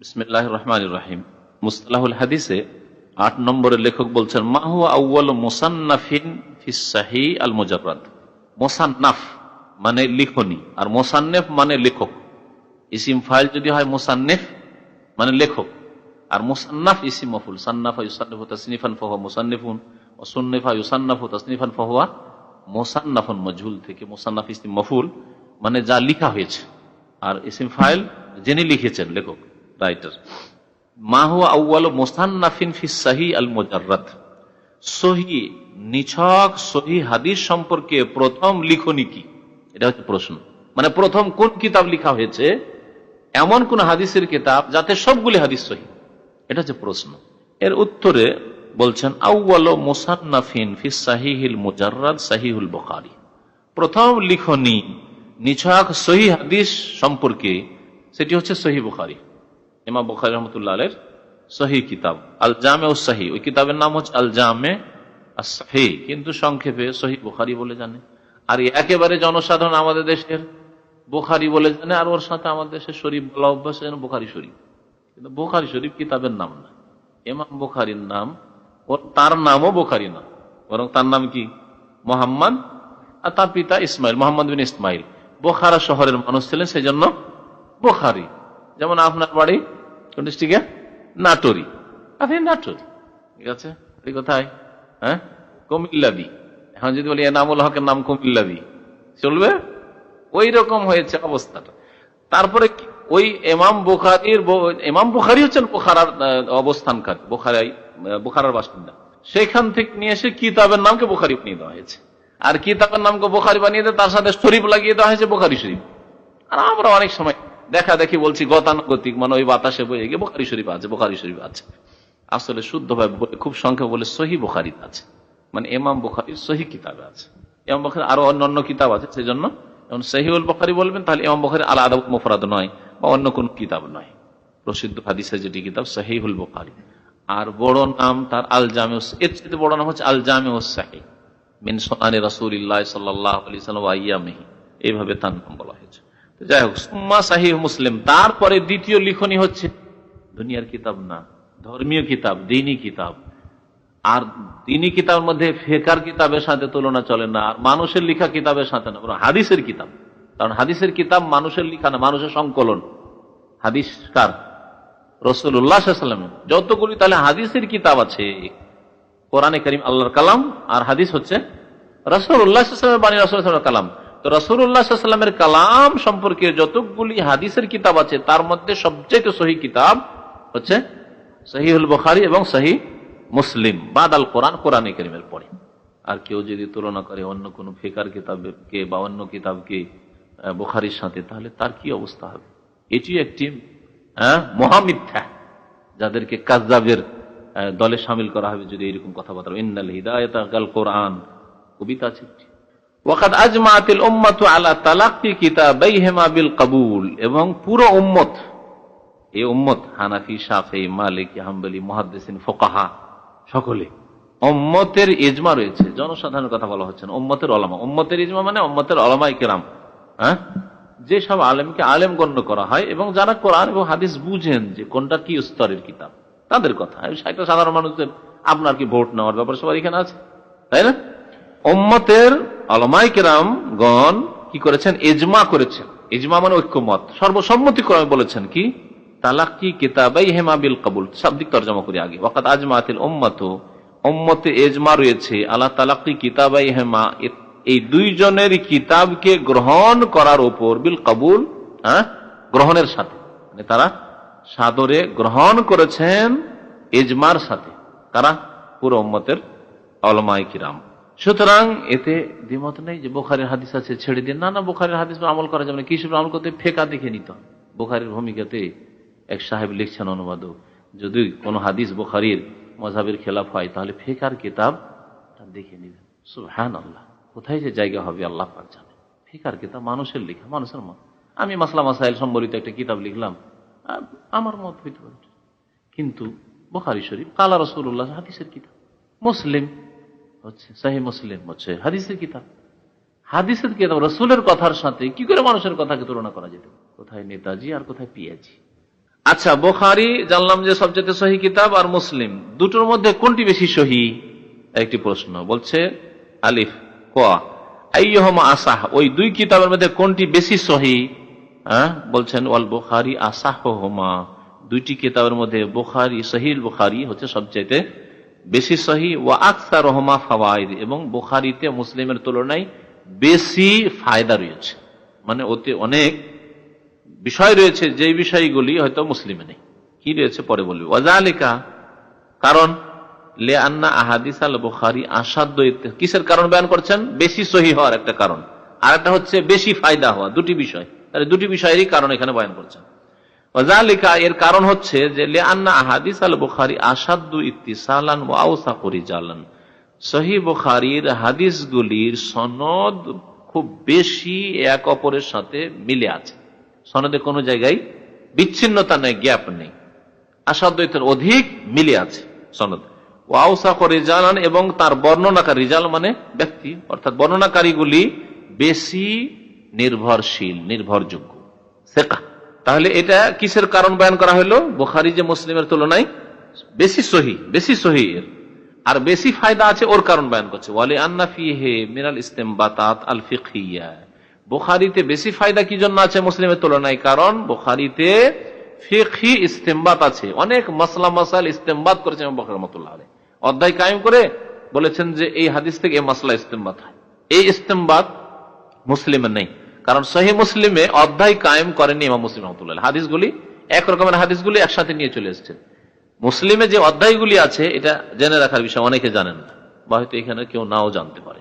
বিসমিল্লাহ রহমান রাহিম মুস্তালাহুল হাদিসে আট নম্বরের লেখক বলছেন মাহু আউ্ল মোসান্নাফিন ফিসাহি আল মুজাবাদ মোসান্নাফ মানে লিখনি, আর মোসান্নেফ মানে লেখক। ইসিম ফাইল যদি হয় মোসান্নেফ মানে লেখক, আর মোসান্নাফ ইসিম মফুল। সান্নাফা ইউসান্নফু তাসনিফান ফাহুয়া মুসান্নিফুন, ও সুন্নিফা ইউসান্নাফু তাসনিফান ফাহুয়া মোসান্নাফুন। মজহুল থেকে মোসান্নাফ ইসিম মফুল মানে যা লিখা হয়েছে। আর ইসিম ফাইল যিনি লিখেছেন লেখক, রাইটার। মাহু আউ্ল মোসান্নাফিন ফি সাহি আল মোজার্রাত সহি, নিছক সহি হাদিস সম্পর্কে প্রথম লিখনি কি? এটা হচ্ছে প্রশ্ন। মানে প্রথম কোন কিতাব লিখা হয়েছে? এমন কোন হাদিসের কিতাব যাতে সবগুলি হাদিস সহি। এটা হচ্ছে প্রশ্ন। এর উত্তরে বলছেন আউ্ল মোসান্নাফিন ফি সাহিহিল মুজার্রাদ সাহিহুল বুখারী। প্রথম লিখনি নিছক সহি হাদিস সম্পর্কে, সেটি হচ্ছে সহি বুখারী। ইমাম বুখারী রহমতুল্লাহ আলের সহি কিতাব আল জামে ও সাহি ওই কিতাবের নাম হচ্ছে আল জামে কিন্তু সংক্ষেপে সহি বুখারি বলে জানে। আর একেবারে জনসাধারণ আমাদের দেশের বুখারি বলে জানে, আর ওর সাথে আমাদের দেশের শরীফ বলা অভ্যাস যেন বুখারি শরীফ। কিন্তু বুখারি শরীফ কিতাবের নাম না। ইমাম বুখারির নাম ওর তার নামও বুখারি না। বরং তার নাম কি? মোহাম্মদ আর তার পিতা ইসমাইল, মোহাম্মদ বিন ইসমাইল। বোখারা শহরের মানুষ ছিলেন সেই জন্য বোখারি। যেমন আপনার বাড়ি কোন ডিস্ট্রিক্টে আপনি ঠিক আছে? কোথায় হ্যাঁ? এখন যদি বলি, এনামুল হকের নাম চলবে? ওই রকম হয়েছে অবস্থাটা। তারপরে ওই এমাম বুখারির এমাম বুখারি হচ্ছেন বোখারার অবস্থানকার, বোখারাই বোখারার বাসিন্দা। সেখান থেকে নিয়ে এসে কিতাবের নামকে বোখারি বানিয়ে দেওয়া হয়েছে। আর কিতাবের নামকে বোখারি বানিয়ে দিয়ে তার সাথে শরীফ লাগিয়ে দেওয়া হয়েছে বোখারি শরীফ। আর আমরা অনেক সময় দেখা দেখি বলছি, গতানুগতিক মানে ওই বাতাসে বয়ে গিয়ে বোখারি শরীফ আছে, বোখারি শরীফ আছে। আসলে শুদ্ধভাবে খুব সংখ্যা বলে, সহি বোখারি আছে। মানে এমাম বোখারির সহি কিতাবে আছে। এমাম বোখারি আরও অন্যান্য কিতাব আছে সেই জন্য যেমন সহিউল বোখারি বলবেন, তাহলে এমাম বোখারি আলা আদাব মুফরাদ নয়, বা অন্য কোন কিতাব নয়। প্রসিদ্ধ হাদিসের যেটি কিতাব, সহিহুল বোখারি। আর বড় নাম তার আল জামে এর চেয়ে বড় নাম হচ্ছে আল জামে সাহি, মিন সোনানি রাসুল্লাহ সাল্লাহ আলি সাল্লাম আইয়ামেহি। এইভাবে তার নাম বলা হয়েছে। যাই হোক, সুম্মা সাহি মুসলিম। তারপরে দ্বিতীয় লিখনি হচ্ছে দুনিয়ার কিতাব না, ধর্মীয় কিতাব, দিনী কিতাব। আর দিনী কিতাবের মধ্যে ফেকার কিতাবের সাথে তুলনা চলে না, আর মানুষের লিখা কিতাবের সাথে না হাদিসের কিতাব। কারণ হাদিসের কিতাব মানুষের লিখা না, মানুষের সংকলন। হাদিস কার? রসুল্লাহামের যতগুলি তাহলে হাদিসের কিতাব আছে, কোরআনে করিম আল্লাহর কালাম, আর হাদিস হচ্ছে রসুল্লাহামের বাণী রসুল কালাম। তো রসুল্লাহামের কালাম সম্পর্কে যতগুলি হাদিসের কিতাব আছে, তার মধ্যে সবচেয়ে সহি কিতাব হচ্ছে সহিউল বখারি এবং সহি মুসলিম, বাদ আল কোরআন, কোরআনে করিমের পরে। আর কেউ যদি তুলনা করে অন্য কোনো ফেকার কিতাবকে বা অন্য কিতাবকে বুখারির সাথে, তাহলে তার কি অবস্থা হবে? এটি একটি মহামিথ্যা যাদেরকে কাজাবের দলে সামিল করা হবে যদি এরকম কথাবার্তা ইন্নাল হিদায়ত আল কোরআন। কবিতা আছে। ওয়াকাদ আজমাতিল উম্মাতু আলা তালাক্কি কিতাবাইহিমা বিল কবুল। এবং পুরো উম্মত এই উম্মত হানাফি শাফি মালিক হাম্বলি মুহাদ্দিসিন ফোকাহা সকলে। উম্মতের ইজমা রয়েছে। জনসাধারণের কথা বলা হচ্ছে না উম্মতের অলমা উম্মতের ইজমা মানে উম্মতের অলমাই কেরাম হ্যাঁ? যেসব আলেমকে আলেম গণ্য করা হয় এবং যারা কোরআন এবং হাদিস বুঝেন যে কোনটা কি স্তরের কিতাব তাদের কথা। একটা সাধারণ মানুষদের আপনার কি ভোট নেওয়ার ব্যাপার সবার এখানে আছে? তাই না? উম্মতের আলমাই কেরাম গণ কি করেছেন? এজমা করেছেন। এজমা মানে ঐক্যমত। সর্বসম্মতি ক্রমে বলেছেন কি? তালাক্কি কিতাবাই হেমা বিল কাবুল। শাব্দিক তর্জমা করি আগে। ওয়াকাত আজমাতিল উম্মত। উম্মতে এজমা রয়েছে। আল্লাহ তালাক্কি কিতাবাই হেমা এই দুইজনের কিতাবকে গ্রহণ করার উপর বিল কাবুল হ্যাঁ? গ্রহণের সাথে। মানে তারা সাদরে গ্রহণ করেছেন এজমার সাথে। তারা পুরো উম্মতের অলমাই কিরাম। সুতরাং এতে দ্বিমত নেই যে বোখারের হাদিস আছে, ছেড়ে দিন না না বোখারের হাদিস আমল করা যাবে না। কি হিসেবে আমল করতে ফেকা দেখে নিত। বোখারের ভূমিকাতে এক সাহেব লিখছেন অনুবাদক, যদি কোনো হাদিস বোখারির মজাবের খেলাফ হয়, তাহলে ফেকার কিতাব দেখে নিবেন। সুহান আল্লাহ কোথায় যে জায়গা হবে, আল্লাহ পাক জানে। ফেকার কিতাব মানুষের লেখা, মানুষের মত। আমি মাসলা মাসাইল সম্বলিত একটা কিতাব লিখলাম আমার মত হইতে পারে। কিন্তু বোখারি শরীফ, কালা রসুল্লাহ হাদিসের কিতাব। মুসলিম হচ্ছে, সাহি মুসলিম হচ্ছে, হাদিসের কিতাব। হাদিসের কিতাব, রসুলের কথার সাথে, কি করে মানুষের কথাকে তুলনা করা যেত কোথায় নেতাজি আর কোথায় পিয়াজি? আচ্ছা বোখারি, জানলাম যে সবচেয়ে সহি কিতাব আর মুসলিম। দুটোর মধ্যে কোনটি বেশি সহি? একটি প্রশ্ন, বলছে, আলিফ কোয়া আসাহ, ওই দুই কিতাবের মধ্যে কোনটি বেশি সহি? হ্যাঁ বলছেন, ওয়াল বুখারি আসাহমা দুইটি কিতাবের মধ্যে বুখারি সহিল বুখারি হচ্ছে সবচাইতে বেশি সহি ও আকসার রহমা ফাওয়াইদ, এবং বুখারিতে মুসলিমের তুলনায় বেশি ফায়দা রয়েছে। মানে ওতে অনেক বিষয় রয়েছে যে বিষয়গুলি হয়তো মুসলিমে নেই। কি রয়েছে পরে বলবি? ওয়াজালিকা কারণ লে আন্না আহাদিস আল বুখারি আসাদ্য কিসের কারণ বয়ান করছেন? বেশি সহি হওয়ার একটা কারণ। আর একটা হচ্ছে বেশি ফায়দা হওয়া, দুটি বিষয়। তাহলে দুটি বিষয়েরই কারণ এখানে বয়ান করছেন। ওয়াজালিকা, এর কারণ হচ্ছে যে লে আন্না আহাদিস আল বুখারি আসাদ্দু ইত্তিসালান ও আউসা জালান সহি বুখারির হাদিসগুলির সনদ খুব বেশি এক অপরের সাথে মিলে আছে। সনদে কোনো জায়গায় বিচ্ছিন্নতা নেই, গ্যাপ নেই। আসাদ্বৈতের অধিক মিলে আছে সনদ। ও আউসা রিজালান এবং তার বর্ণনাকারী, রিজাল মানে ব্যক্তি, অর্থাৎ বর্ণনাকারীগুলি বেশি নির্ভরশীল, নির্ভরযোগ্য। সেকা তাহলে এটা কিসের কারণ বয়ান করা হলো? বোখারি যে মুসলিমের তুলনায় বেশি সহি বেশি সহি আর বেশি ফায়দা আছে ওর কারণ বয়ান করছে। ওয়ালি আন্না ফিহে মিনাল ইস্তেমবাতাত আল ফিকহিয়া বোখারিতে বেশি ফায়দা কি জন্য আছে মুসলিমের তুলনায়? কারণ বোখারিতে ফিকহি ইস্তেমবাত আছে। অনেক মাসলা মাসাল ইস্তেমবাদ করেছে আলাইহ। অধ্যায় কায়েম করে বলেছেন যে এই হাদিস থেকে এই মাসলা ইস্তেমবাদ হয়। এই ইস্তেমবাদ মুসলিমের নেই। কারণ সহি মুসলিমে অধ্যায় কায়েম করেনি ইমাম মুসলিম রহমতুল্লাহ হাদিসগুলি, এক রকমের হাদিসগুলি একসাথে নিয়ে চলে এসেছেন মুসলিমে যে অধ্যায়গুলি আছে, এটা জেনে রাখার বিষয়, অনেকে জানেন না, বা হয়তো এখানে কেউ নাও জানতে পারে।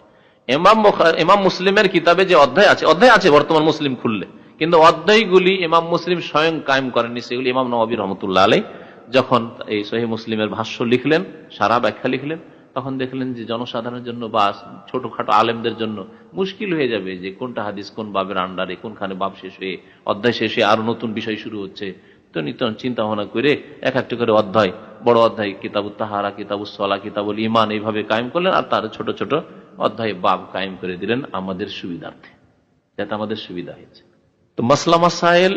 বুখা- ইমাম মুসলিমের কিতাবে যে অধ্যায় আছে অধ্যায় আছে বর্তমান মুসলিম খুললে, কিন্তু অধ্যায়গুলি ইমাম মুসলিম স্বয়ং কায়েম করেননি, সেগুলি ইমাম নবী রহমতুল্লাহ আলাই যখন এই সহি মুসলিমের ভাষ্য লিখলেন, সারা ব্যাখ্যা লিখলেন তখন দেখলেন যে জনসাধারণের জন্য বা ছোটখাটো আলেমদের জন্য মুশকিল হয়ে যাবে যে কোনটা হাদিস কোন বাবের আন্ডারে, কোনখানে বাব শেষ হয়ে, অধ্যায় শেষে আরও নতুন বিষয় শুরু হচ্ছে। তো নিতন চিন্তা ভাবনা করে এক একটা করে অধ্যায়, বড় অধ্যায় কিতাবুল তাহারা কিতাবুল সলা, কিতাবুল ইমান এইভাবে কায়েম করলেন আর তার ছোট ছোট অধ্যায় বাব কায়েম করে দিলেন আমাদের সুবিধার্থে, যাতে আমাদের সুবিধা হয়েছে। তো মাসলা মাসাইল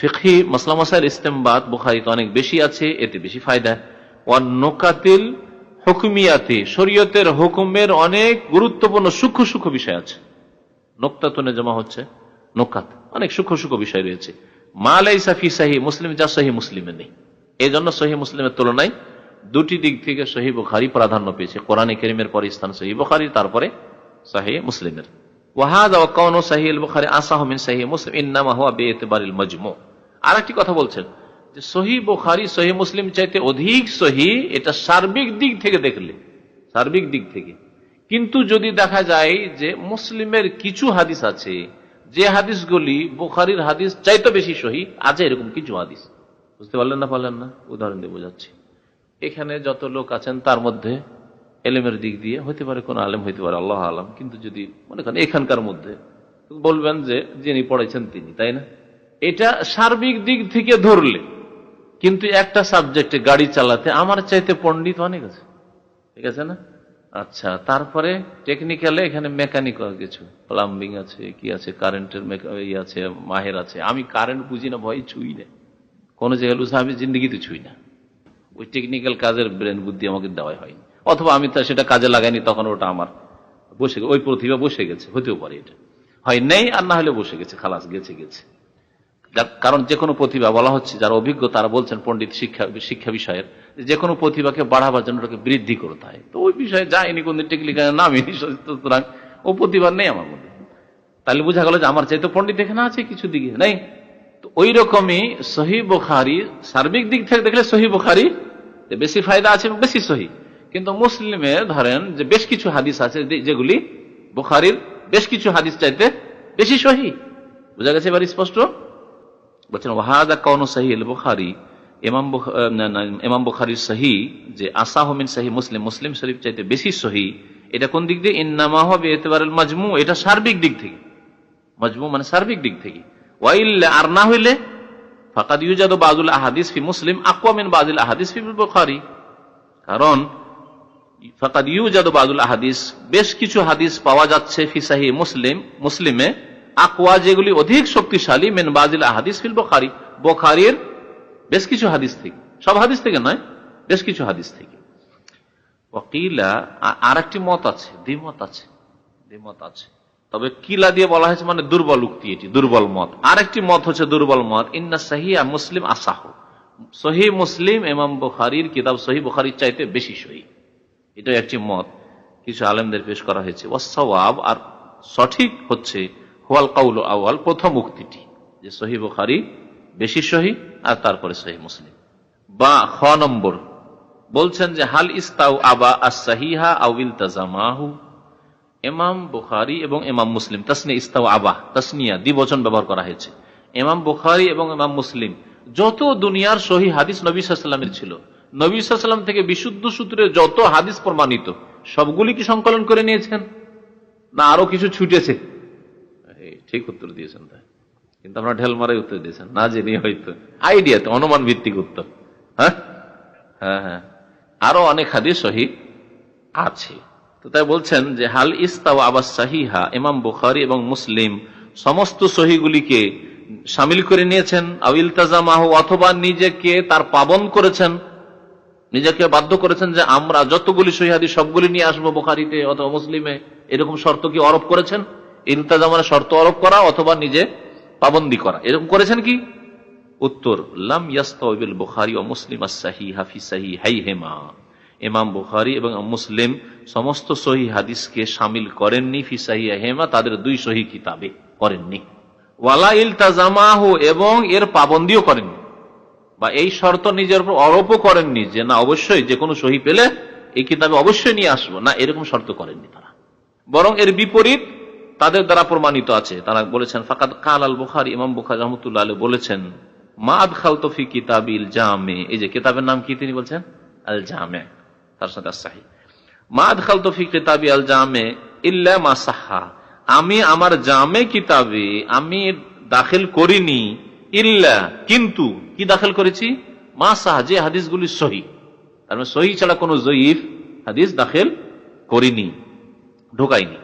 ফিকহি, মাসলা মাসাইল ইস্তেমবাদ, বুখারিতে অনেক বেশি আছে, এতে বেশি ফায়দা। নোকাতিল হুকুমিয়াতে। শরীয়তের হুকুমের অনেক গুরুত্বপূর্ণ সূক্ষ্ম সূক্ষ্ম বিষয় আছে। নোক্তাতনে জমা হচ্ছে, নোকাত। অনেক সূক্ষ্ম সূক্ষ্ম বিষয় রয়েছে। মালাই সাফি সাহি মুসলিম, যা সহি মুসলিমে নেই। এই জন্য সহি মুসলিমের তুলনায় দুটি দিক থেকে সহি বুখারি প্রাধান্য পেয়েছে। কোরআনে কেরিমের পরে স্থান সহি বুখারি, তারপরে সাহি মুসলিমের। ওয়াহাদ সাহিল বুখারি আসাহমিন সাহি মুসলিম, ইন্নামা হুয়া বেএতবারিল মজমু। আর একটি কথা বলছেন সহি বুখারি, সহি মুসলিম চাইতে অধিক সহি, এটা সার্বিক দিক থেকে দেখলে, সার্বিক দিক থেকে। কিন্তু যদি দেখা যায় যে মুসলিমের কিছু হাদিস আছে, যে হাদিসগুলি বুখারির হাদিস চাইতে বেশি সহি, আছে এরকম কিছু হাদিস। বুঝতে পারলেন না পারলেন না? উদাহরণ দিয়ে বোঝাচ্ছি। এখানে যত লোক আছেন, তার মধ্যে এলেমের দিক দিয়ে হতে পারে কোন আলেম, হইতে পারে আল্লাহ আলম। কিন্তু যদি মনে করেন এখানকার মধ্যে, বলবেন যে যিনি পড়াইছেন তিনি, তাই না? এটা সার্বিক দিক থেকে ধরলে কিন্তু একটা সাবজেক্টে গাড়ি চালাতে আমার চাইতে পণ্ডিত অনেক আছে। ঠিক আছে না? আচ্ছা তারপরে টেকনিক্যালে এখানে মেকানিক কিছু। প্লাম্বিং আছে, কি আছে কারেন্টের ইয়ে আছে, মাহের আছে। আমি কারেন্ট বুঝি না, ভয় ছুই না কোনো জায়গায় লুসা আমি জিন্দগিতে ছুই না। ওই টেকনিক্যাল কাজের ব্রেন বুদ্ধি আমাকে দেওয়াই হয়নি। অথবা আমি তা সেটা কাজে লাগাইনি, তখন ওটা আমার বসে ওই প্রতিভা বসে গেছে, হতেও পারে এটা। হয় নেই আর না হলে বসে গেছে, খালাস গেছে গেছে। কারণ যে কোনো প্রতিভা বলা হচ্ছে, যারা অভিজ্ঞ তারা বলছেন পণ্ডিত শিক্ষা শিক্ষা বিষয়ের, যে কোনো প্রতিভাকে বাড়াবার জন্য ওটাকে বৃদ্ধি করতে হয় তো ওই বিষয়ে যায়নি কোন টেকনিক্যাল নামিনি সুতরাং ও প্রতিভা নেই আমার মধ্যে। তাহলে বোঝা গেল যে আমার চাইতে পণ্ডিত এখানে আছে, কিছু দিকে নেই। তো ওই রকমই সহি বুখারি, সার্বিক দিক থেকে দেখলে সহি বুখারি বেশি ফায়দা আছে বেশি সহি। কিন্তু মুসলিমে ধরেন যে বেশ কিছু হাদিস আছে যেগুলি বোখারির বেশ কিছু হাদিস চাইতে বেশি সহি। বোঝা গেছে এবার স্পষ্ট? বলছেন, ওয়াহাদা কৌন সাহিল বুখারি ইমাম ইমাম বুখারির সহি যে আসাহমিন সহি মুসলিম মুসলিম শরীফ চাইতে বেশি সহি এটা কোন দিক দিয়ে? ইন্নামা হবে এতেবারের মাজমু এটা সার্বিক দিক থেকে। মজমু মানে সার্বিক দিক থেকে। ওয়াইল্লে আর না হইলে ফাকাদ ইউজাদ বাজুল আহাদিস ফি মুসলিম আকওয়ামিন বাজুল আহাদিস ফি বুখারী। কারণ ফাকাদ ইউজাদ বাজুল আহাদিস, বেশ কিছু হাদিস পাওয়া যাচ্ছে ফি সাহি মুসলিম, মুসলিমে আকওয়া যেগুলি অধিক শক্তিশালী মেন বাজিল আহাদিস ফিল বুখারী। বুখারীর বেশ কিছু হাদিস থেকে। সব হাদিস থেকে নয়, বেশ কিছু হাদিস থেকে। আর একটি মত আছে, দ্বিমত আছে দ্বিমত আছে। তবে কিলা দিয়ে বলা হয়েছে মানে দুর্বল উক্তি এটি, দুর্বল মত। আর একটি মত হচ্ছে দুর্বল মত, ইন্না সাহিয়া মুসলিম আসাহ। সহি মুসলিম এমাম বুখারির কিতাব সহি বুখারির চাইতে বেশি সহি এটা একটি মত, কিছু আলেমদের পেশ করা হয়েছে। ওয়াসওয়াব আর সঠিক হচ্ছে হোয়াল কাউল আওয়াল প্রথম উক্তিটি, যে সহি বুখারি বেশি সহি আর তারপরে সহি মুসলিম। বা খ নম্বর, বলছেন যে, হাল ইস্তাউ আবা আসাহিহা আউিল তাজামাহু এমাম বুখারি এবং এমাম মুসলিম তাসনিয়া ইস্তাউ আবা, তাসনিয়া, দ্বিবচন ব্যবহার করা হয়েছে। এমাম বুখারি এবং এমাম মুসলিম, যত দুনিয়ার সহি হাদিস নবী সাল্লামের ছিল, নবী সাল্লাম থেকে বিশুদ্ধ সূত্রে যত হাদিস প্রমাণিত, সবগুলি কি সংকলন করে নিয়েছেন? না, আরও কিছু ছুটেছে। ঠিক উত্তর দিয়েছেন তাই। কিন্তু আপনারা ঢেল মারাই উত্তর দিয়েছেন। না জেনে হয়তো। আইডিয়াতে অনুমান ভিত্তিক উত্তর। হ্যাঁ? হ্যাঁ হ্যাঁ। আরও অনেক হাদিস সহি আছে। তো তাই বলছেন যে, হাল ইস্তাও আবাস সাহিহা, ইমাম বুখারি এবং মুসলিম সমস্ত সহিগুলিকে সামিল করে নিয়েছেন। আউিল তাজামাহ অথবা নিজেকে তার পাবন করেছেন। নিজেকে বাধ্য করেছেন যে, আমরা যতগুলি সহিহাদি সবগুলি নিয়ে আসব বোখারিতে অথবা মুসলিমে, এরকম শর্ত কি আরোপ করেছেন? ইলতাজামানের শর্ত আরোপ করা অথবা নিজে পাবন্দি করা। এরকম করেছেন কি? উত্তর, লাম ইয়াস্তাবিল বুখারি ও মুসলিম সাহি হাফি সাহি হাই হেমা ইমাম বুখারি এবং মুসলিম সমস্ত সহি হাদিসকে সামিল করেননি ফি সাহি হেমা তাদের দুই সহি কিতাবে করেননি। ওয়ালা ইলতাজামাহু, এবং এর পাবন্দিও করেননি। বা এই শর্ত নিজের উপর আরোপও করেননি যে না, অবশ্যই যে কোনো সহি পেলে এই কিতাবে অবশ্যই নিয়ে আসব। না, এরকম শর্ত করেননি তারা। বরং এর বিপরীত তাদের দ্বারা প্রমাণিত আছে। তারা বলেছেন, ফাকাদ কাল আল বুখারি, ইমাম বুখারি রহমতুল্লাহ আলী বলেছেন, মা আদখাল তফি কিতাবিল জামে। এই যে কিতাবের নাম কি তিনি বলছেন? আল জামে। তার সাথে সাহি মা আদখাল তফি কিতাবি আল জামে ইল্লা মা সাহা আমি আমার জামে কিতাবে আমি দাখিল করিনি ইল্লা, কিন্তু কি দাখিল করেছি? মা সাহা যে হাদিসগুলি সহি। তার মানে সহি ছাড়া কোনো জয়ীফ হাদিস দাখিল করিনি ঢোকাইনি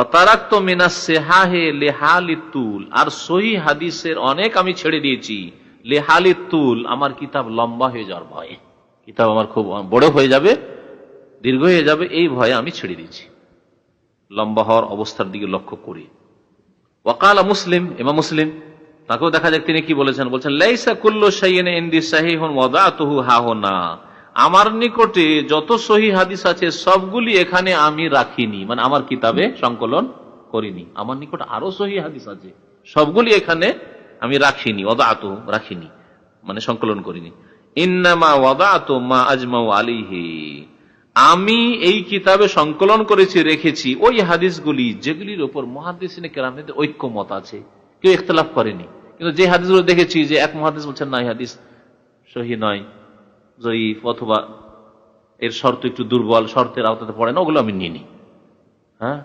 অতারাক্ত মিনা সেহাহে লেহালিতুল আর সহি হাদিসের অনেক আমি ছেড়ে দিয়েছি। লেহালিতুল আমার কিতাব লম্বা হয়ে যাওয়ার ভয়ে। কিতাব আমার খুব বড় হয়ে যাবে, দীর্ঘ হয়ে যাবে, এই ভয়ে আমি ছেড়ে দিয়েছি। লম্বা হওয়ার অবস্থার দিকে লক্ষ্য করি। ওয়াকালা মুসলিম এমা মুসলিম, তাকেও দেখা যাক তিনি কি বলেছেন। বলছেন, লাইসা কুল্লু সাইয়েন ইন্দি সাহিহুন ওয়াদাতুহু হাহুনা। আমার নিকটে যত সহি হাদিস আছে, সবগুলি এখানে আমি রাখিনি। মানে আমার কিতাবে সংকলন করিনি। আমার নিকট আরও সহি হাদিস আছে। সবগুলি এখানে আমি রাখিনি ওদাত রাখিনি মানে সংকলন করিনি। ইন্নামা ওয়াদাত মা আজমাউ আলিহি আমি এই কিতাবে সংকলন করেছি, রেখেছি, ওই হাদিসগুলি যেগুলির উপর মহাদিসিনে কেরামদের ঐক্যমত আছে। কেউ ইখতলাফ করেনি। কিন্তু যে হাদিসগুলো দেখেছি যে এক মহাদিস বলছেন, না হাদিস সহি নয়। জয়ীফ অথবা এর শর্ত একটু দুর্বল, শর্তের আওতাতে পড়ে না ওগুলো আমি নিইনি। হ্যাঁ?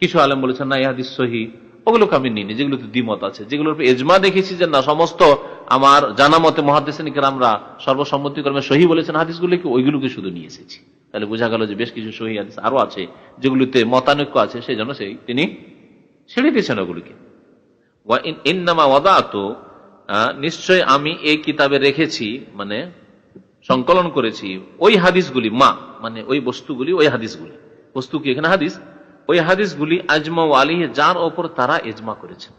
কিছু আলেম বলেছেন, না, এই হাদিস সহি, ওগুলোকে আমি নিইনি, যেগুলোতে দ্বিমত আছে। যেগুলোর এজমা দেখেছি যে, না, সমস্ত আমার জানা মতে মহাদিসিনিকের আমরা সর্বসম্মতিক্রমে সহি বলেছেন হাদিসগুলোকে ওইগুলোকে শুধু নিয়ে এসেছি। তাহলে বোঝা গেল যে, বেশ কিছু সহি হাদিস আরও আছে, যেগুলিতে মতানৈক্য আছে, সেই জন্য সেই তিনি ছেড়ে দিয়েছেন ওগুলিকে। নিশ্চয় আমি এই কিতাবে রেখেছি মানে সংকলন করেছি, ওই হাদিসগুলি, মা মানে ওই বস্তুগুলি, ওই হাদিসগুলি। বস্তু কি এখানে হাদিস? ওই হাদিসগুলি আজমা ও আলিহ যার ওপর তারা এজমা করেছেন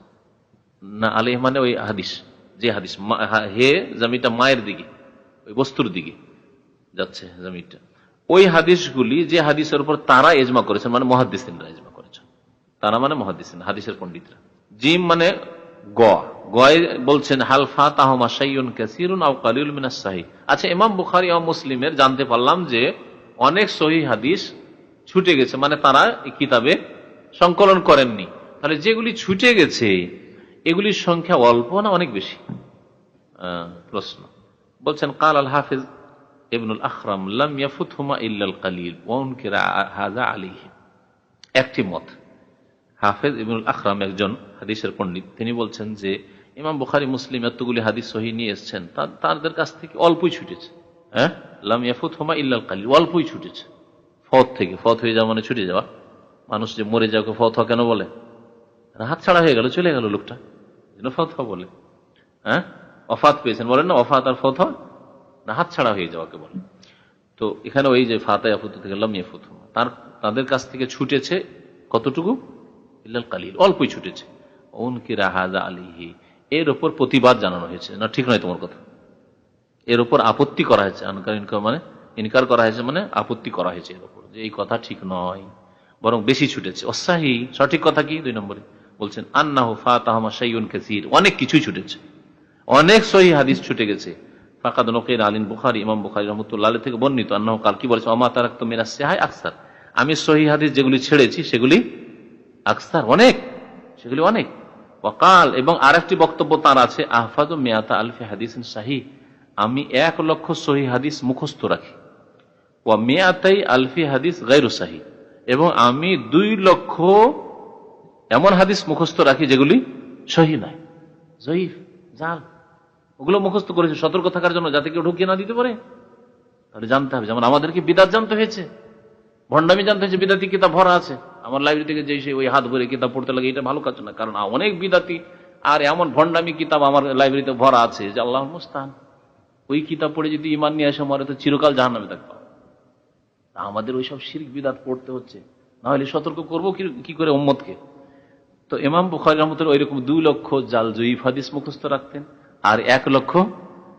না আলিহ মানে ওই হাদিস, যে হাদিস হে জমিটা মায়ের দিকে, ওই বস্তুর দিকে যাচ্ছে জমিটা। ওই হাদিসগুলি, যে হাদিসের উপর তারা এজমা করেছেন মানে মহাদিসিনরা এজমা করেছেন। তারা মানে মহাদিসিন হাদিসের পণ্ডিতরা। জিম মানে গ। গয় বলছেন হালফা তাহমা সাইয়ুন কাসিরুন আও কালিউল মিনাস সাহি। আচ্ছা ইমাম বুখারী ও মুসলিমের জানতে পারলাম যে অনেক সহি হাদিস ছুটে গেছে মানে তারা কিতাবে সংকলন করেননি। তাহলে যেগুলি ছুটে গেছে, এগুলির সংখ্যা অল্প না অনেক বেশি? প্রশ্ন। বলছেন, কাল আল হাফিজ ইবনুল আখরাম লাম ইয়াফুতহুমা ইল্লাল কালিল, ওয়া উনকিরা হাযা আলাইহি একটি মত। হাফেজ ইবনুল আকরাম একজন হাদিসের পণ্ডিত। তিনি বলছেন যে, ইমাম বুখারি, মুসলিম এতগুলি হাদিস সহি নিয়ে এসছেন তাদের কাছ থেকে অল্পই ছুটেছে। হ্যাঁ? লাম ইয়াফুত হোমা ইল্লাল কালিল অল্পই ছুটেছে। ফত থেকে, ফত হয়ে যাওয়া মানে ছুটে যাওয়া। মানুষ যে মরে যাওয়াকে ফত হওয়া কেন বলে? হাত ছাড়া হয়ে গেল, চলে গেল লোকটা। ফত হওয়া বলে। হ্যাঁ? অফাত পেয়েছেন, বলেন না, অফাত আর ফত হওয়া না, হাত ছাড়া হয়ে যাওয়াকে বলে। তো এখানে ওই যে ফাতা ইয়াফুত থেকে লাম ইয়াফুত তার, তাদের কাছ থেকে ছুটেছে কতটুকু? ইল্লাল কালিল, অল্পই ছুটেছে। উনকি রাহাজা আলিহি, এর ওপর প্রতিবাদ জানানো হয়েছে। না, ঠিক নয় তোমার কথা। এর ওপর আপত্তি করা হয়েছে মানে ইনকার করা হয়েছে মানে আপত্তি করা হয়েছে এর ওপর যে এই কথা ঠিক নয়। বরং বেশি ছুটেছে। অসাহি, সঠিক কথা কি? দুই নম্বরে বলছেন আন্না ফাতাহমা সাইউন কাসির, অনেক কিছুই ছুটেছে। অনেক সহি হাদিস ছুটে গেছে। ফাকাদ নকির আলিন বুখারি, ইমাম বুখারি রহমতুল্লাহ থেকে বর্ণিত, আন্নাহ কাল কি বলেছে, অমা তারাক তো মেরা সেহাই আকসার। আমি সহি হাদিস যেগুলি ছেড়েছি, সেগুলি আকসার, অনেক, সেগুলি অনেক। ওয়াকাল, এবং আরেকটি বক্তব্য তার আছে আহফাজ মেয়াতা আলফি হাদিস শাহী আমি এক লক্ষ সহি হাদিস মুখস্থ রাখি। ওয়া মেয়াতাই আলফি হাদিস গাইরু সাহি, এবং আমি দুই লক্ষ এমন হাদিস মুখস্থ রাখি যেগুলি সহি নয়। জয়ীফ ওগুলো মুখস্থ করেছে, সতর্ক থাকার জন্য যাতে কেউ ঢুকিয়ে না দিতে পারে। তাহলে জানতে হবে, যেমন আমাদেরকে বিদাত জানতে হয়েছে, ভণ্ডামি জানতে হয়েছে, বিদাতি কিতাব ভরা আছে। আমার লাইব্রেরি থেকে যে সে ওই হাত ভরে কিতাব পড়তে লাগে, এটা ভালো কাজ না। কারণ অনেক বিদাতি আর এমন ভণ্ডামি কিতাব আমার লাইব্রেরিতে ভরা আছে যে আল্লাহ মুস্তান ওই কিতাব পড়ে যদি ইমান নিয়ে আসে মরে তো চিরকাল জাহান নামে থাকতে হবে। তা আমাদের ওইসব শিরিক বিদাত পড়তে হচ্ছে। না হলে সতর্ক করব কি- করে উম্মতকে? তো ইমাম বুখারি ওই রকম দুই লক্ষ জাল জয়ীফ হাদিস মুখস্থ রাখতেন আর এক লক্ষ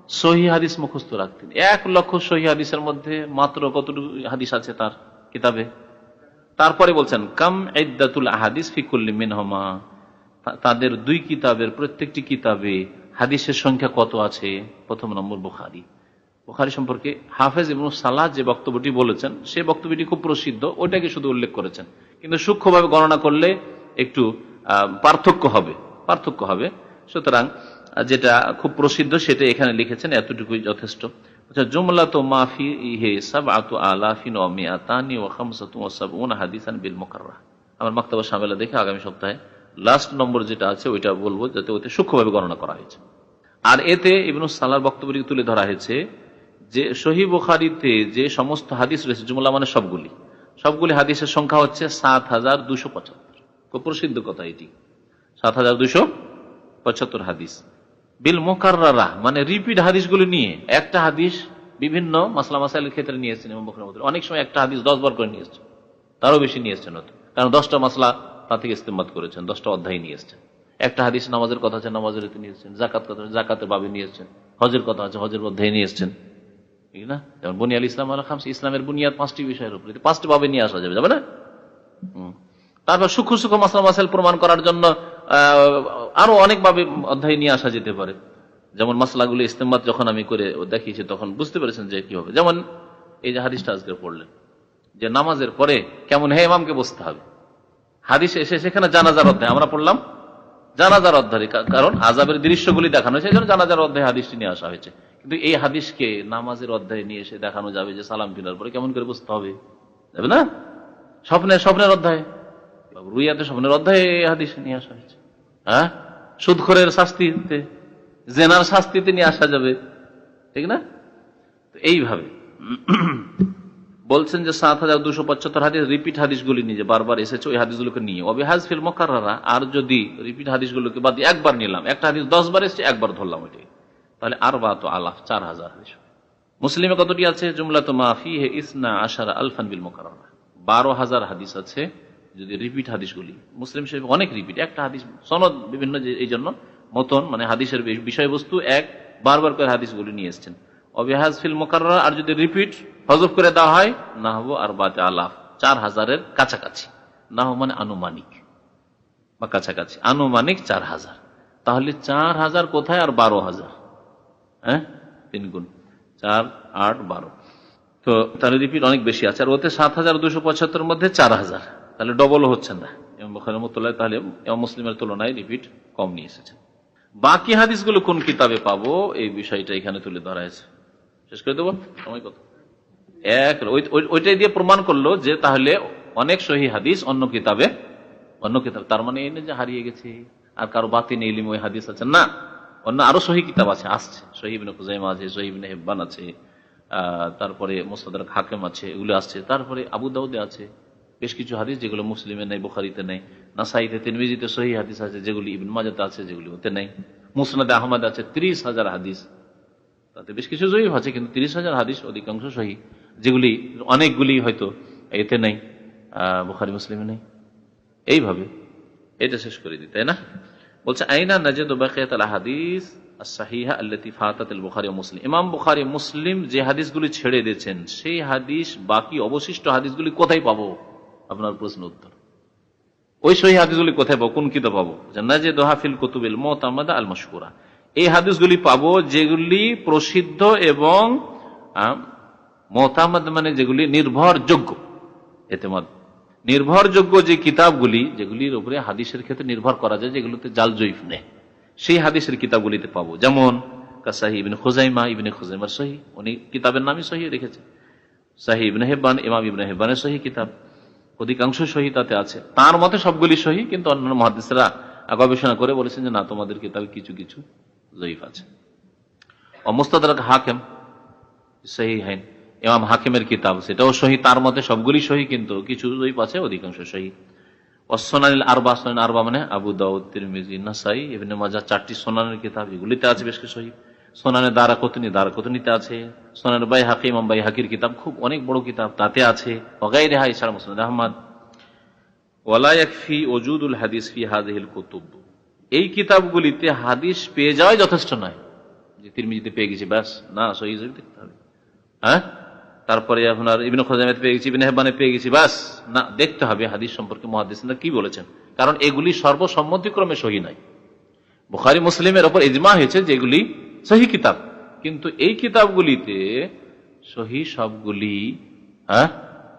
সহি হাদিস মুখস্থ রাখতেন। এক লক্ষ সহি হাদিসের মধ্যে মাত্র কতটুকু হাদিস আছে তার কিতাবে? তারপরে বলছেন, কাম ইদ্দাতুল আহাদিস ফিকুল্লি মিনহমা। তাদের দুই কিতাবের প্রত্যেকটি কিতাবে হাদিসের সংখ্যা কত আছে? প্রথম নম্বর বুখারি। বুখারি সম্পর্কে হাফেজ এবং সালাহ যে বক্তব্যটি বলেছেন, সে বক্তব্যটি খুব প্রসিদ্ধ ওটাকে শুধু উল্লেখ করেছেন। কিন্তু সূক্ষ্মভাবে গণনা করলে একটু পার্থক্য হবে পার্থক্য হবে। সুতরাং যেটা খুব প্রসিদ্ধ, সেটা এখানে লিখেছেন, এতটুকুই যথেষ্ট। আচ্ছা জুমলা তো মাফি সাব আতু আলাফিন হাদিসান বিল মুকাররাহ। আমার মাক্তাবা সামেলা দেখে আগামী সপ্তাহে লাস্ট নম্বর যেটা আছে, ওইটা বলব যাতে সূক্ষ্মভাবে গণনা করা হয়েছে। আর এতে তুলে ধরা হয়েছে যে সহি বুখারিতে যে সমস্ত হাদিস রয়েছে, জুমলা মানে সবগুলি। সবগুলি হাদিসের সংখ্যা হচ্ছে সাত হাজার দুশো পঁচাত্তর। প্রসিদ্ধ কথা এটি। সাত হাজার দুশো পঁচাত্তর হাদিস। বিল মোকাররা মানে রিপিট হাদিসগুলো নিয়ে। একটা হাদিস বিভিন্ন মাসলা মাসাইলের ক্ষেত্রে নিয়ে রহমতুল্লাহ। অনেক সময় একটা হাদিস দশ বার করে নিয়ে তারও বেশি নিয়ে এসছেন কারণ দশটা মাসলা তা থেকে ইস্তেমাত করেছেন, দশটা অধ্যায় নিয়ে একটা হাদিস নামাজের কথা আছে, নামাজের এতে নিয়ে জাকাত কথা জাকাতের বাবে নিয়ে হজের কথা আছে, হজের অধ্যায় নিয়ে ঠিক না? যেমন বুনিয়াল ইসলাম আল খামস, ইসলামের বুনিয়াদ পাঁচটি বিষয়ের উপরে। পাঁচটি ভাবে নিয়ে আসা যাবে যাবে না? তারপর সূক্ষ্ম সূক্ষ্ম মাসলা মাসাইল প্রমাণ করার জন্য আরও অনেক ভাবে অধ্যায় নিয়ে আসা যেতে পারে। যেমন মাসলাগুলো ইস্তেমাত যখন আমি করে দেখিয়েছি, তখন বুঝতে পেরেছেন যে কি হবে। যেমন এই যে হাদিসটা আজকে পড়লেন, যে নামাজের পরে কেমন হে ইমামকে বসতে হবে। হাদিস এসে সেখানে জানাজার অধ্যায়, আমরা পড়লাম জানাজার অধ্যায় কারণ আজাবের দৃশ্যগুলি দেখানো হয়েছে এই জানাজার অধ্যায় হাদিসটি নিয়ে আসা হয়েছে। কিন্তু এই হাদিসকে নামাজের অধ্যায় নিয়ে এসে দেখানো যাবে যে সালাম ফিরার পরে কেমন করে বসতে হবে? না? স্বপ্নের স্বপ্নের অধ্যায়। রুইয়াতে স্বপ্নের হাদিস নিয়ে আসা হয়েছে। হ্যাঁ? সুদখোরের শাস্তিতে, জেনার শাস্তিতে নিয়ে আসা যাবে। ঠিক না? তো এইভাবে। বলছেন যে সাত হাজার দুশো পঁচাত্তর হাদিস রিপিট হাদিসগুলি নিয়ে বারবার এসেছে, ওই হাদিসগুলোকে নিয়ে। অবিহাজ ফিল মকাররা আর যদি রিপিট হাদিসগুলোকে বাদ দিয়ে একবার নিলাম, একটা হাদিস দশ বার এসেছে, একবার ধরলাম ওইটাই তাহলে আর বা তো আলাফ, চার হাজার হাদিস। মুসলিমে কতটি আছে? জুমলা তো মাফি হে ইসনা আশারা আলফান বিল মোকাররা বারো হাজার হাদিস আছে। যদি রিপিট হাদিসগুলি, মুসলিম শরীফ অনেক রিপিট একটা হাদিস, সনদ বিভিন্ন যে, এই জন্য, মতন মানে হাদিসের বিষয়বস্তু এক, বারবার করে হাদিসগুলি নিয়ে এসছেন। অবিহাজ ফিল মোকাররা আর যদি রিপিট হজব করে দেওয়া হয় না হব আর বাতে আলাফ, চার হাজারের কাছাকাছি। না মানে আনুমানিক, বা কাছাকাছি, আনুমানিক চার হাজার। তাহলে চার হাজার কোথায় আর বারো হাজার? হ্যাঁ? তিন গুণ, চার, আট, বারো। তো তার রিপিট অনেক বেশি আছে, আর ওতে সাত হাজার দুশো পঁচাত্তর মধ্যে চার হাজার। তাহলে ডবল হচ্ছে না। এবং বখারমতুল্লাহ তাহলে ইমাম মুসলিমের তুলনায় রিপিট কম নিয়ে এসেছেন। বাকি হাদিসগুলো কোন কিতাবে পাবো? এই বিষয়টা এখানে তুলে ধরা হয়েছে। শেষ করে দেবো? সময় কত? এক। ওই- ওই- ওইটাই দিয়ে প্রমাণ করল যে তাহলে অনেক সহি হাদিস অন্য কিতাবে অন্য কিতাব। তার মানে এই যে হারিয়ে গেছে। আর কারও বাতি নেই ওই হাদিস আছে। না। অন্য আরও সহি কিতাব আছে, আসছে। সহিবিন আছে সহিবিন হেব্বান আছে তারপরে মোসাদার হাকেম আছে, এগুলো আসছে। তারপরে আবু দাউদে আছে। বেশ কিছু হাদিস যেগুলো মুসলিমে নেই, বুখারিতে নেই না নাসাইতে তিনবিজিতে সহি হাদিস আছে, যেগুলি ইবিন মাজাতে আছে, যেগুলি ওতে নেই, মুসনাদে আহমদ আছে ত্রিশ হাজার হাদিস। তাতে বেশ কিছু জয়ীফ আছে, কিন্তু তিরিশ হাজার হাদিস অধিকাংশ সহি, যেগুলি অনেকগুলি হয়তো এতে নেই বুখারি মুসলিমে নেই। এইভাবে। এটা শেষ করে দিই, তাই না? বলছে, আইনা নাজেদ বাকিয়াত আল হাদিস সাহিহা আল্লাতি ও মুসলিম। ইমাম বুখারী মুসলিম যে হাদিসগুলি ছেড়ে দিয়েছেন, সেই হাদিস বাকি অবশিষ্ট হাদিসগুলি কোথায় পাবো? আপনার প্রশ্ন উত্তর। ওই সহি হাদিসগুলি কোথায় পাবো? কোন কিতাব পাবো? নাজেদ হাফিল কুতুবিল মোতামাদা আল মশকুরা এই হাদিসগুলি পাবো যেগুলি প্রসিদ্ধ এবং মোতামদ মানে যেগুলি নির্ভরযোগ্য। এতেমদ। নির্ভরযোগ্য যে কিতাবগুলি, যেগুলির উপরে হাদিসের ক্ষেত্রে নির্ভর করা যায়, যেগুলোতে জাল জয়ীফ নেই। সেই হাদিসের কিতাবগুলিতে পাবো। যেমন, কাসাহি ইবিন খুজাইমা, ইবিনে খুজাইমার সহি। উনি কিতাবের নামই সহি রেখেছে সাহি ইবনে হেব্বান, ইমাম ইবনে হেব্বানের সহি কিতাব। অধিকাংশ সহি তাতে আছে। তার মতে সবগুলি সহি, কিন্তু অন্যান্য মহাদেশরা গবেষণা করে বলেছেন যে না, তোমাদের কিতাবে কিছু কিছু জয়ীফ আছে। অমস্তাদার হাকেম, সহি হাইন, ইমাম হাকিমের কিতাব, সেটাও সহি। তার মতে সবগুলি সহি, কিন্তু কিছু জয়ীফ আছে, অধিকাংশ সহি। অসোনানিল আরবা সোনান আরবা মানে আবু দাউদ, তিরমিজি, নাসাই এখানে মাজা চারটি সোনানের কিতাব, এগুলিতে আছে বেশ কিছু সহি। সোনানে দ্বারা দ্বারা আছে। সোনানের বাই হাকি ইমাম বাই হাকির কিতাব, খুব অনেক বড় কিতাব তাতে আছে। অগাই রেহা ইসারা মুসলিম আহমদ ওজুদুল হাদিস ফি কুতুব। এই কিতাবগুলিতে হাদিস পেয়ে যাওয়াই যথেষ্ট নয়। যে তিরমিজিতে পেয়ে গেছি, ব্যাস, না, সহি দেখতে হবে। হ্যাঁ? তারপরে আপনার ইবিন খোজামেত পেয়ে গেছি, ইবিন হেব্বানে পেয়ে গেছি, ব্যাস, না, দেখতে হবে হাদিস সম্পর্কে মহাদিসরা কি বলেছেন। কারণ এগুলি সর্বসম্মতিক্রমে সহি নাই বুখারি, মুসলিমের ওপর ইজমা হয়েছে যেগুলি সহি কিতাব। কিন্তু এই কিতাবগুলিতে সহি সবগুলি হ্যাঁ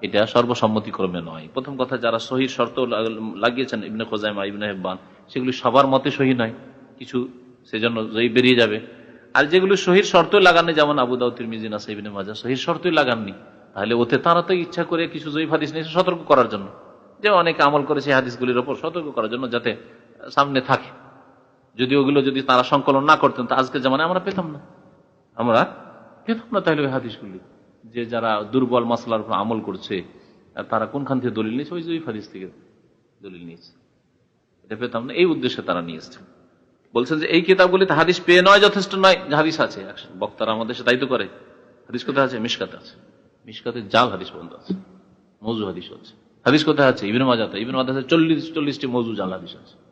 এটা সর্বসম্মতিক্রমে নয়। প্রথম কথা, যারা সহির শর্ত লাগিয়েছেন, ইবনে খোজাইমা, ইবনে হেব্বান, সেগুলি সবার মতে সহি নয়। কিছু সেজন্য জয়ী বেরিয়ে যাবে। আর যেগুলো শহীদ শর্তই লাগাননি, যেমন আবু দাউদ্দিন মিজিনা সাইবিনে মাজা শহীদ শর্তই লাগাননি। তাহলে ওতে তারা তো ইচ্ছা করে কিছু জয়ীফ হাদিস নিয়েছে সতর্ক করার জন্য। যে অনেকে আমল করে সেই হাদিসগুলির ওপর সতর্ক করার জন্য যাতে সামনে থাকে। যদি ওগুলো যদি তারা সংকলন না করতেন, তো আজকে যেমন আমরা পেতাম না। আমরা পেতাম না তাহলে ওই হাদিসগুলি। যে যারা দুর্বল মশলার উপর আমল করছে তারা কোনখান থেকে দলিল নিয়েছে? ওই জয়ীফ হাদিস থেকে দলিল নিয়েছে। এটা পেতাম না, এই উদ্দেশ্যে তারা নিয়ে বলছেন যে, এই কিতাবগুলিতে হাদিস পেয়ে নয়, যথেষ্ট নয়, হাদিস আছে। বক্তারা আমাদের সে দায়িত্ব করে। হাদিস কোথায় আছে? মিসকাতে আছে। মিসকাতে জাল হাদিস পর্যন্ত আছে। মজু হাদিস আছে। হাদিস কোথায় আছে? ইবিন মাজাতে। ইবিন মাজাতে চল্লিশ চল্লিশটি মজু জাল হাদিস আছে।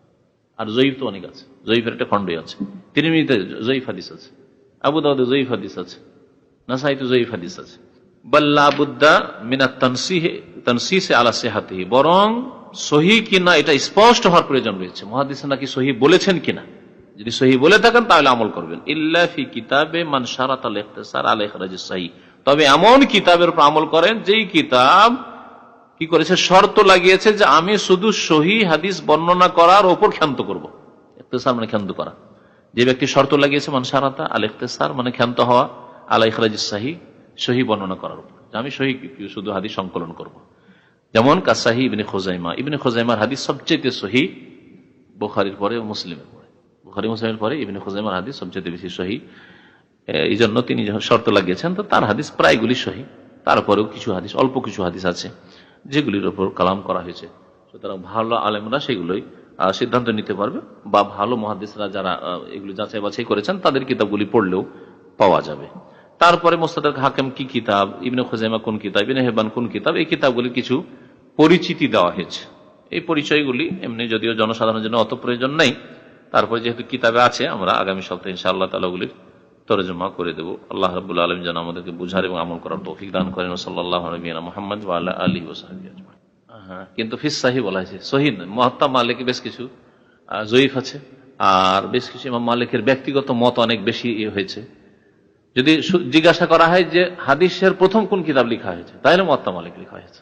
আর জয়ীফ তো অনেক আছে। জয়ীফের একটা খণ্ডই আছে। তিরমিতে জয়ীফ হাদিস আছে। আবু দাউদে জয়ীফ হাদিস আছে। নাসাইতে জয়ীফ হাদিস আছে। বাল্লা বুদ্দা মিনা তনসিহে, তনসিসে আলা সেহাতিহি। বরং সহি কিনা এটা স্পষ্ট হওয়ার প্রয়োজন রয়েছে। মহাদিস নাকি সহি বলেছেন কিনা যদি সহি বলে থাকেন, তাহলে আমল করবেন। ইল্লা ফি কিতাবে মান শারাত আল ইখতিসার আল ইখরাজ সহি তবে এমন কিতাবের উপর আমল করেন, যেই কিতাব কি করেছে? শর্ত লাগিয়েছে যে আমি শুধু সহি হাদিস বর্ণনা করার ওপর ক্ষান্ত করব। ইখতিসার মানে ক্ষান্ত করা। যে ব্যক্তি শর্ত লাগিয়েছে, মান শারাতা আল ইখতিসার মানে ক্ষান্ত হওয়া, আল ইখরাজ সাহি, সহি বর্ণনা করার উপর। আমি সহি শুধু হাদিস সংকলন করব। যেমন কাসাহি ইবনে খোজাইমা। ইবনে খোজাইমার হাদিস সবচেয়ে সহি বুখারির পরে মুসলিমের পরে। বুখারি মুসলিমের পরে ইবনে খোজাইমার হাদিস সবচেয়ে বেশি সহি। এই জন্য তিনি শর্ত লাগিয়েছেন, তো তার হাদিস প্রায়গুলি সহি। তারপরেও কিছু হাদিস, অল্প কিছু হাদিস আছে। যেগুলির ওপর কালাম করা হয়েছে। সুতরাং ভালো আলেমরা সেগুলোই সিদ্ধান্ত নিতে পারবে বা ভালো মহাদিসরা যারা এগুলি যাচাই বাছাই করেছেন, তাদের কিতাবগুলি পড়লেও পাওয়া যাবে। তারপরে মোস্তাদ হাকিম কি কিতাব, ইবনে খোজাইমা কোন কিতাব, ইবনে হেবান কোন কিতাব, এই কিতাবগুলি কিছু পরিচিতি দেওয়া হয়েছে। এই পরিচয়গুলি এমনি যদিও জনসাধারণের জন্য অত প্রয়োজন নেই, তারপরে যেহেতু কিতাবে আছে, আমরা আগামী সপ্তাহে ইনশাআল্লাহ তালাগুলির তরজমা করে দেবো। আল্লাহ রাবুল আলম যেন আমাদেরকে বুঝার এবং আমল করার তৌফিক দান করেন। সাল্লাহ মোহাম্মদ আলী ওসাহাবি। হ্যাঁ কিন্তু ফিস সাহি বলা হয়েছে। সহিদ মহাত্মা মালিক বেশ কিছু জয়ীফ আছে। আর বেশ কিছু ইমাম মালিকের ব্যক্তিগত মত অনেক বেশি হয়েছে। যদি জিজ্ঞাসা করা হয় যে হাদিসের প্রথম কোন কিতাব লেখা হয়েছে, তাহলে মহাত্মা মালিক লেখা হয়েছে।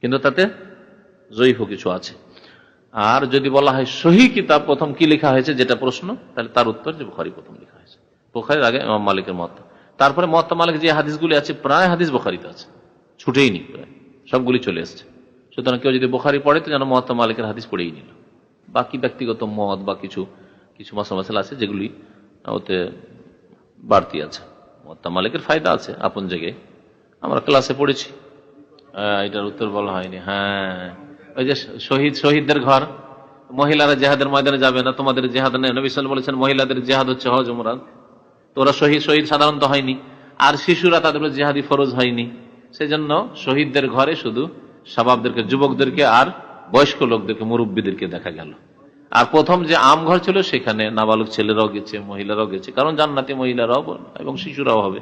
কিন্তু তাতে জয়ীফও কিছু আছে। আর যদি বলা হয় সহি কিতাব প্রথম কি লেখা হয়েছে, যেটা প্রশ্ন, তাহলে তার উত্তর যে বুখারি প্রথম লেখা বুখারির আগে ইমাম মালিকের মত। তারপরে মহাত্মা মালিক যে হাদিসগুলি আছে, প্রায় হাদিস বুখারিতে আছে। ছুটেই নি সবগুলি চলে এসছে। সুতরাং কেউ যদি বোখারি পড়ে, তো যেন মহাত্মা মালিকের হাদিস পড়েই নিল। বাকি ব্যক্তিগত মত বা কিছু কিছু মাসাল আছে, যেগুলি ওতে বাড়তি আছে। মহাত্মা মালিকের ফায়দা আছে, আপন জায়গায়। আমরা ক্লাসে পড়েছি। এটার উত্তর বলা হয়নি। হ্যাঁ। ওই যে শহীদ, শহীদদের ঘর। মহিলারা জেহাদের ময়দানে যাবে না। তোমাদের জেহাদ নেই। বলেছেন, মহিলাদের জেহাদ হচ্ছে হজ উমরান তোরা শহীদ শহীদ সাধারণত হয়নি। আর শিশুরা তাদের জেহাদি ফরজ হয়নি। সেজন্য শহীদদের ঘরে শুধু স্বভাবদেরকে যুবকদেরকে আর বয়স্ক লোকদেরকে, মুরব্বীদেরকে দেখা গেল। আর প্রথম যে আম ঘর ছিল, সেখানে নাবালক ছেলেরাও গেছে, মহিলারাও গেছে। কারণ জান্নাতি মহিলারাও এবং শিশুরাও হবে।